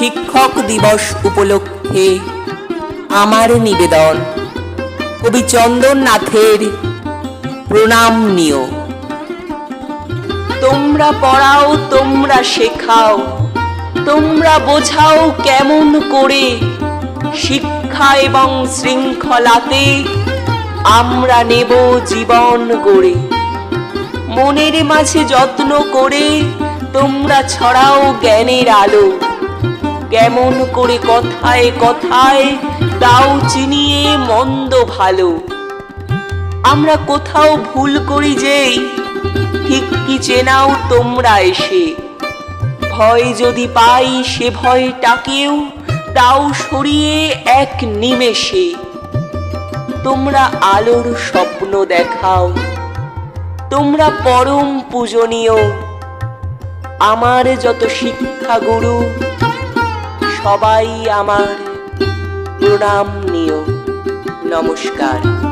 দিবস উপলক্ষে আমার নিবেদন। কবি চন্দননাথের প্রণাম নিও। তোমরা পড়াও, তোমরা শেখাও, তোমরা বোঝাও কেমন করে শিক্ষা এবং শৃঙ্খলাতে আমরা নেব জীবন গড়ে। মনের মাঝে যত্ন করে তোমরা ছড়াও জ্ঞানের আলো। কেমন করে কথায় কথায়, দাও চিনিয়ে মন্দ ভালো। আমরা কোথাও ভুল করি যেই, ঠিক কি চেনাও তোমরা এসে। ভয় যদি পাই সে ভয়টাকেও তাও সরিয়ে এক নিমেষে। তোমরা আলোর স্বপ্ন দেখাও, তোমরা পরম পূজনীয়। আমার যত শিক্ষাগুরু সবাই আমার প্রণাম নিও। নমস্কার।